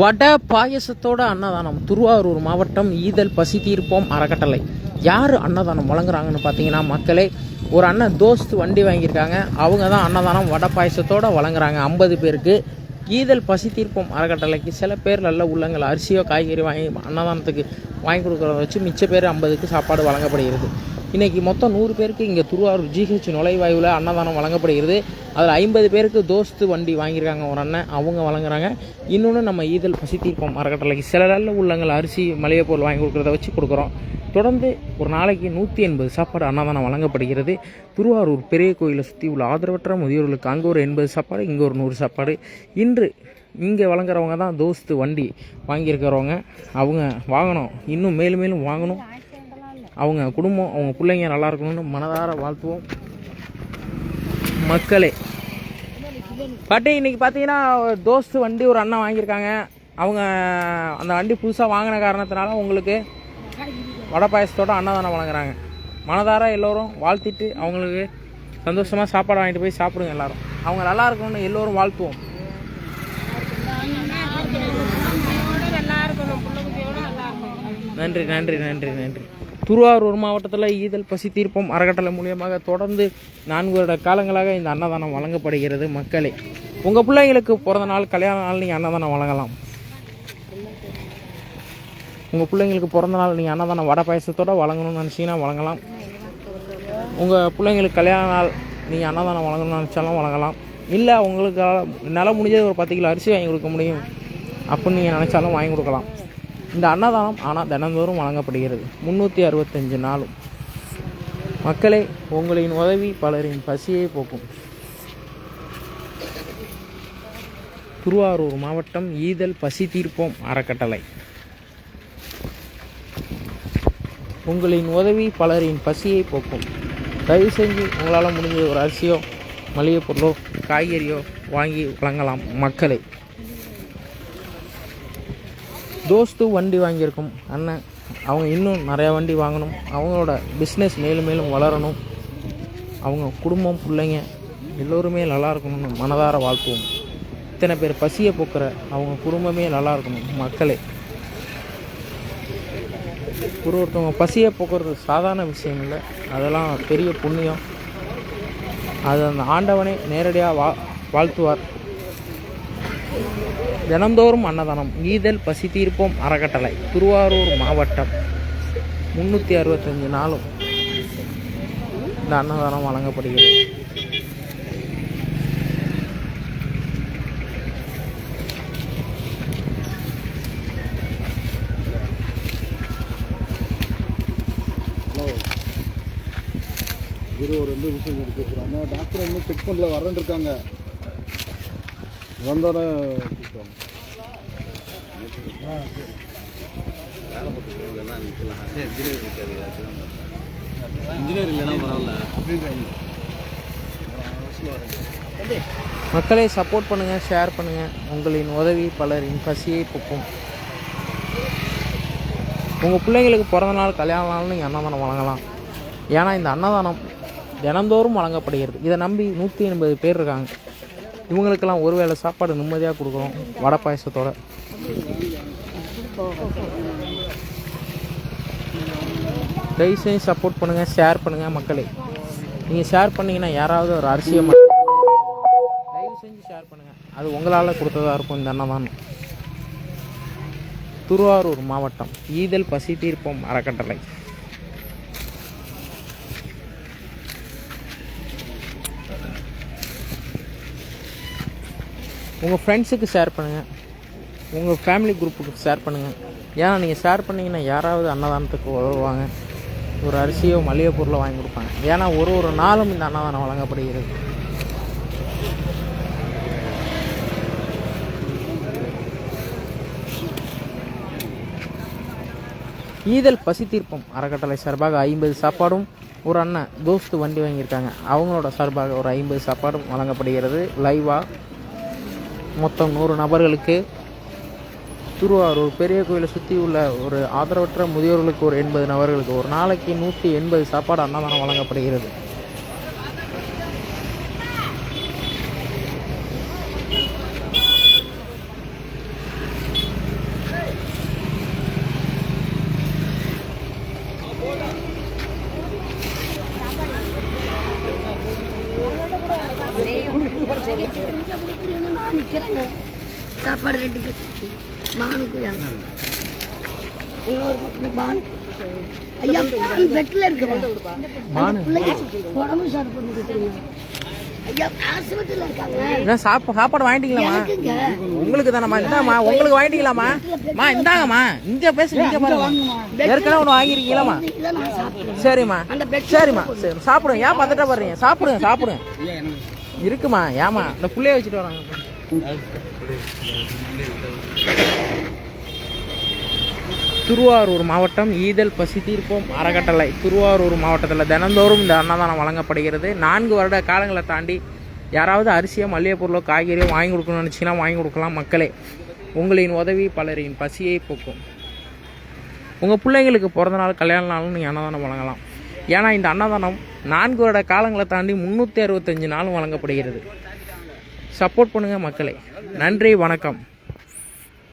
வடை பாயசத்தோட அன்னதானம். திருவாரூர் மாவட்டம் ஈதல் பசி தீர்ப்போம் அறக்கட்டளை. யார் அன்னதானம் வழங்குறாங்கன்னு பார்த்தீங்கன்னா மக்களே ஒரு அண்ணன் தோஸ்து வண்டி வாங்கியிருக்காங்க. அவங்க தான் அன்னதானம் வடை பாயசத்தோட வழங்குறாங்க. ஐம்பது பேருக்கு. ஈதல் பசி தீர்ப்போம் அறக்கட்டளைக்கு சில பேர் நல்ல உள்ளங்கள் அரிசியோ காய்கறி வாங்கி அன்னதானத்துக்கு வாங்கி கொடுக்குறத வச்சு மிச்ச பேர் ஐம்பதுக்கு சாப்பாடு வழங்கப்படுகிறது. இன்றைக்கி மொத்தம் நூறு பேருக்கு இங்கே திருவாரூர் ஜிஹெச் நுழைவாயுவில் அன்னதானம் வழங்கப்படுகிறது. அதில் ஐம்பது பேருக்கு தோஸ்து வண்டி வாங்கியிருக்காங்க ஒரு அண்ணன். அவங்க வழங்குறாங்க. இன்னொன்று நம்ம ஈதல் பசி தீர்ப்போம் அறக்கட்டளைக்கு சில நல்ல உள்ளங்கள் அரிசி மளிகை பொருள் வாங்கி கொடுக்குறத வச்சு கொடுக்குறோம். தொடர்ந்து ஒரு நாளைக்கு நூற்றி எண்பது சாப்பாடு அன்னதானம் வழங்கப்படுகிறது. திருவாரூர் பெரிய கோயிலை சுற்றி உள்ள ஆதரவற்ற முதியோர்களுக்கு அங்கே ஒரு எண்பது சாப்பாடு இங்கே ஒரு நூறு சாப்பாடு. இன்று இங்கே வழங்குறவங்க தான் தோஸ்து வண்டி வாங்கியிருக்கிறவங்க. அவங்க வாங்கணும். இன்னும் மேலும் மேலும் வாங்கணும். அவங்க குடும்பம் அவங்க பிள்ளைங்க நல்லா இருக்கணும்னு மனதார வாழ்த்துவோம். மக்களே பாட்டி இன்னைக்கு பார்த்தீங்கன்னா தோஸ்து வண்டி ஒரு அண்ணன் வாங்கியிருக்காங்க. அவங்க அந்த வண்டி புதுசாக வாங்கின காரணத்தினால உங்களுக்கு வடை பாயசத்தோட அன்னதானம் வழங்குறாங்க. மனதார எல்லோரும் வாழ்த்திட்டு அவங்களுக்கு சந்தோஷமாக சாப்பாடு வாங்கிட்டு போய் சாப்பிடுங்க எல்லாரும். அவங்க நல்லா இருக்கணும்னு எல்லோரும் வாழ்த்துவோம். நன்றி நன்றி நன்றி நன்றி. திருவாரூர் மாவட்டத்தில் ஈதல் பசி தீர்ப்பம் அறக்கட்டளை மூலியமாக தொடர்ந்து நான்கு வருட காலங்களாக இந்த அன்னதானம் வழங்கப்படுகிறது மக்களே. உங்கள் பிள்ளைங்களுக்கு பிறந்த நாள் கல்யாண நாள் நீங்கள் அன்னதானம் வழங்கலாம். உங்கள் பிள்ளைங்களுக்கு பிறந்த நாள் நீங்கள் அன்னதானம் வடை பாயசத்தோடு வழங்கணும்னு நினச்சிங்கன்னா வழங்கலாம். உங்கள் பிள்ளைங்களுக்கு கல்யாண நாள் நீங்கள் அன்னதானம் வழங்கணும்னு நினச்சாலும் வழங்கலாம். இல்லை உங்களுக்கு என்னால் முடிஞ்சது ஒரு பத்து கிலோ அரிசி வாங்கி கொடுக்க முடியும். அப்படின்னு நீங்கள் நினச்சாலும் வாங்கி கொடுக்கலாம். இந்த அன்னதானம் ஆனால் தினந்தோறும் வழங்கப்படுகிறது. முந்நூற்றி அறுபத்தஞ்சு நாளும். மக்களே உங்களின் உதவி பலரின் பசியை போக்கும். திருவாரூர் மாவட்டம் ஈதல் பசி தீர்ப்போம் அறக்கட்டளை. உங்களின் உதவி பலரின் பசியை போக்கும். தயவு செஞ்சு உங்களால் முடிஞ்ச ஒரு அரிசியோ மளிகை பொருளோ காய்கறியோ வாங்கி வழங்கலாம். மக்களை தோஸ்து வண்டி வாங்கியிருக்கும். அண்ணன் அவங்க இன்னும் நிறையா வண்டி வாங்கணும். அவங்களோட பிஸ்னஸ் மேலும் மேலும் வளரணும். அவங்க குடும்பம் பிள்ளைங்க எல்லோருமே நல்லா இருக்கணும்னு மனதார வாழ்த்துவோம். இத்தனை பேர் பசியை போக்குற அவங்க குடும்பமே நல்லா இருக்கணும் மக்களே. ஒரு ஒருத்தவங்க பசியை போக்குறது சாதாரண விஷயம் இல்லை. அதெல்லாம் பெரிய புண்ணியம். அது அந்த ஆண்டவனே நேரடியாக வா வாழ்த்துவார். தினந்தோறும் அன்னதானம் ஈதல் பசி தீர்ப்போம் அறக்கட்டளை திருவாரூர் மாவட்டம். முந்நூற்றி அறுபத்தஞ்சு நாளும் இந்த அன்னதானம் வழங்கப்படுகிறது. இருவர் ஒரு ரெண்டு விஷயம் எடுத்துக்கிறாங்க டாக்டர் இன்னும் செக் பண்ணல வரேன் இருக்காங்க. வந்தோடனே இன்ஜினியர் இல்லைன்னா பரவாயில்ல மக்களை சப்போர்ட் பண்ணுங்கள் ஷேர் பண்ணுங்கள் உங்களின் உதவி பலரின் பசியை போக்கும். உங்கள் பிள்ளைங்களுக்கு பிறந்த நாள் கல்யாண நாள் நீங்கள் அன்னதானம் வழங்கலாம். ஏன்னா இந்த அன்னதானம் தினந்தோறும் வழங்கப்படுகிறது. இதை நம்பி நூற்றி எண்பது பேர் இருக்காங்க. இவங்களுக்கெல்லாம் ஒரு வேளை சாப்பாடு நிம்மதியாக கொடுக்குறோம் வடை பாயசத்தோட. தயவுசெய்து சப்போர்ட் பண்ணுங்கள் ஷேர் பண்ணுங்கள் மக்களே. நீங்கள் ஷேர் பண்ணிங்கன்னா யாராவது ஒரு அரிசியை தயவு செஞ்சு ஷேர் பண்ணுங்கள் அது உங்களால் கொடுத்ததா இருக்கும் இந்த அன்னதானம். திருவாரூர் மாவட்டம் ஈதல் பசி அறக்கட்டளை. உங்கள் ஃப்ரெண்ட்ஸுக்கு ஷேர் பண்ணுங்கள் உங்கள் ஃபேமிலி குரூப்புக்கு ஷேர் பண்ணுங்கள் ஏன்னா நீங்கள் ஷேர் பண்ணிங்கன்னா யாராவது அன்னதானத்துக்கு உதவுவாங்க. ஒரு அரிசியோ மளிகை பொருளோ வாங்கி கொடுப்பாங்க. ஏன்னா ஒரு ஒரு நாளும் இந்த அன்னதானம் வழங்கப்படுகிறது. ஈதல் பசி தீர்ப்பம். அறக்கட்டளை சார்பாக ஐம்பது சாப்பாடும் ஒரு அண்ணன் தோஸ்து வண்டி வாங்கியிருக்காங்க. அவங்களோட சார்பாக ஒரு ஐம்பது சாப்பாடும் வழங்கப்படுகிறது. லைவாக மொத்தம் நூறு நபர்களுக்கு திருவாரூர் பெரிய கோயிலை சுற்றி உள்ள ஒரு ஆதரவற்ற முதியோர்களுக்கு ஒரு எண்பது நபர்களுக்கு ஒரு நாளைக்கு நூற்றி எண்பது சாப்பாடு அன்னதானம் வழங்கப்படுகிறது. நான் சாப்பாடு ரெண்டு மகனுக்கு இன்னொரு மான் உங்களுக்கு தானம்மா? இந்தாம்மா உங்களுக்கு வாங்கிட்டீங்களாம்மா? இந்தாங்கம்மா. இங்கே பேச நீங்க பாருங்க ஏற்கனவே ஒன்று வாங்கிருக்கீங்களாம்மா சரிம்மா. சரிம்மா. சரி சாப்பிடுங்க. ஏன் பதட்ட வர்றீங்க சாப்பிடுங்க. சாப்பிடுங்க இருக்குமா? ஏமா இந்த புள்ளைய வச்சுட்டு வராங்க. திருவாரூர் மாவட்டம் ஈதல் பசி தீர்ப்போம் அறக்கட்டளை. திருவாரூர் மாவட்டத்தில் தினந்தோறும் இந்த அன்னதானம் வழங்கப்படுகிறது. நான்கு வருட காலங்களை தாண்டி யாராவது அரிசியோ மல்லிகை பொருளோ காய்கறியோ வாங்கி கொடுக்கணும்னு நினச்சிங்கன்னா வாங்கி கொடுக்கலாம் மக்களே. உங்களின் உதவி பலரின் பசியை போக்கும். உங்கள் பிள்ளைங்களுக்கு பிறந்த நாள் கல்யாண நாளும் நீங்கள் அன்னதானம் வழங்கலாம். ஏன்னா இந்த அன்னதானம் நான்கு வருட காலங்களை தாண்டி முந்நூற்றி அறுபத்தஞ்சு நாளும் வழங்கப்படுகிறது. சப்போர்ட் பண்ணுங்கள் மக்களே. நன்றி வணக்கம்.